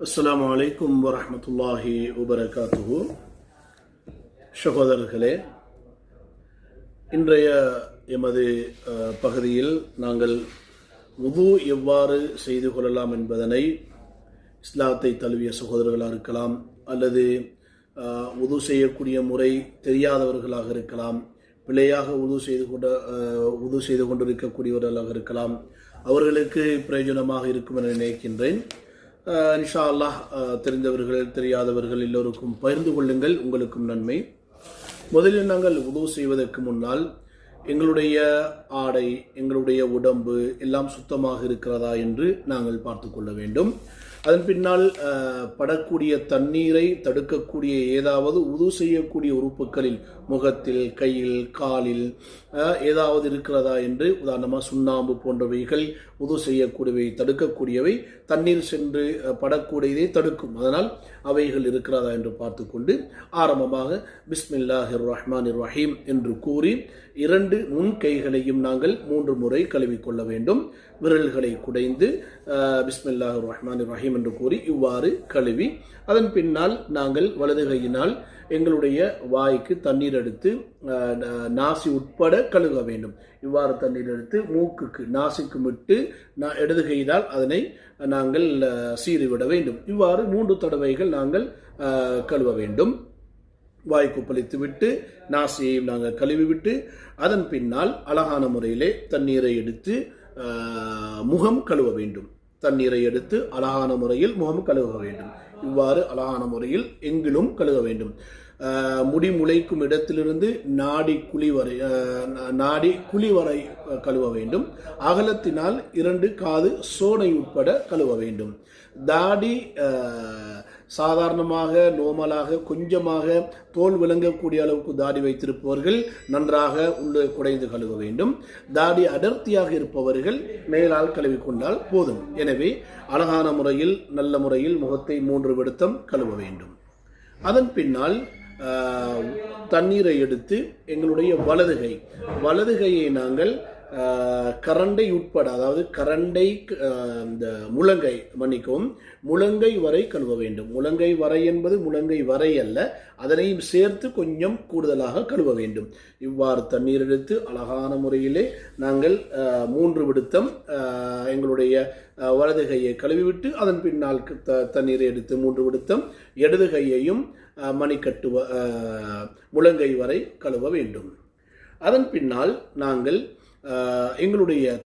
அஸ்லாம் அலைக்கும் வரமத்துல்லாஹி வபரகாத்துஹு. சகோதரர்களே இன்றைய எமது பகுதியில் நாங்கள் உது எவ்வாறு செய்து கொள்ளலாம் என்பதனை இஸ்லாத்தை தழுவிய சகோதரர்களாக இருக்கலாம் அல்லது உது செய்யக்கூடிய முறை தெரியாதவர்களாக இருக்கலாம் பிழையாக உது செய்து கொண்ட உது செய்து கொண்டிருக்கக்கூடியவர்களாக இருக்கலாம் அவர்களுக்கு பிரயோஜனமாக இருக்கும் என நினைக்கின்றேன். இன்ஷா அல்லாஹ் தெரிந்தவர்கள் தெரியாதவர்கள் எல்லோருக்கும் பகிர்ந்து கொள்ளுங்கள். உங்களுக்கும் நன்மை. முதலில் நாங்கள் உதவு செய்வதற்கு முன்னால் எங்களுடைய ஆடை எங்களுடைய உடம்பு எல்லாம் சுத்தமாக இருக்கிறதா என்று நாங்கள் பார்த்து கொள்ள வேண்டும். அதன் பின்னால் படக்கூடிய தண்ணீரை தடுக்கக்கூடிய ஏதாவது உது செய்யக்கூடிய உறுப்புகளில் முகத்தில் கையில் காலில் ஏதாவது இருக்கிறதா என்று உதாரணமாக சுண்ணாம்பு போன்றவைகள் உது செய்யக்கூடியவை தடுக்கக்கூடியவை தண்ணீர் சென்று படக்கூடியதை தடுக்கும். அதனால் அவைகள் இருக்கிறதா என்று பார்த்துக்கொண்டு ஆரம்பமாக பிஸ்மில்லாஹிர் ரஹ்மான் ரஹீம் என்று கூறி இரண்டு முன் கைகளையும் நாங்கள் மூன்று முறை கழுவிக்கொள்ள வேண்டும். விரல்களை குடைந்து அஹ், பிஸ்மில்லாஹிர் ரஹ்மானிர் ரஹீம் என்று கூறி இவ்வாறு கழுவி அதன் பின்னால் நாங்கள் வலது கையினால் எங்களுடைய வாய்க்கு தண்ணீர் எடுத்து நாசி உட்பட கழுவ வேண்டும். இவ்வாறு தண்ணீர் எடுத்து மூக்குக்கு நாசிக்கு விட்டு நான் இடது கையினால் அதனை நாங்கள் சீறிவிட வேண்டும். இவ்வாறு மூன்று தடவைகள் நாங்கள் கழுவ வேண்டும். வாய் கொப்பளித்து விட்டு நாசியையும் நாங்கள் கழுவிவிட்டு அதன் பின்னால் அழகான முறையிலே தண்ணீரை எடுத்து முகம் கழுவ வேண்டும். தண்ணீரை எடுத்து அழகான முறையில் முகம் கழுவ வேண்டும். இவ்வாறு அழகான முறையில் எங்கிலும் கழுவ வேண்டும். முடி முளைக்கும் இடத்திலிருந்து நாடி குழி வரை நாடி குழி வரை கழுவ வேண்டும். அகலத்தினால் இரண்டு காது சோனை உட்பட கழுவ வேண்டும். தாடி சாதாரணமாக நோமலாக கொஞ்சமாக தோல் விளங்கக்கூடிய அளவுக்கு தாடி வைத்திருப்பவர்கள் நன்றாக உள்ளே குடைந்து கழுவ வேண்டும். தாடி அடர்த்தியாக இருப்பவர்கள் மேலால் கழுவிக்கொண்டால் போதும். எனவே அழகான முறையில் நல்ல முறையில் முகத்தை மூன்று விடுத்தம் கழுவ வேண்டும். அதன் பின்னால் தண்ணீரை எடுத்து எங்களுடைய வலதுகை வலதுகையை நாங்கள் கரண்டை உட்பட அதாவது கரண்டை இந்த முழங்கை மன்னிக்கும் முழங்கை வரை கழுவ வேண்டும். முழங்கை வரை என்பது முழங்கை வரை அல்ல அதனையும் சேர்த்து கொஞ்சம் கூடுதலாக கழுவ வேண்டும். இவ்வாறு தண்ணீர் எடுத்து அழகான முறையிலே நாங்கள் மூன்று விடுத்தம் எங்களுடைய வலது கையை கழுவிவிட்டு அதன் பின்னால் த- தண்ணீரை எடுத்து மூன்று விடுத்தம் இடது கையையும் மணிக்கட்டு முழங்கை வரை கழுவ வேண்டும். அதன் பின்னால் நாங்கள் எங்களுடைய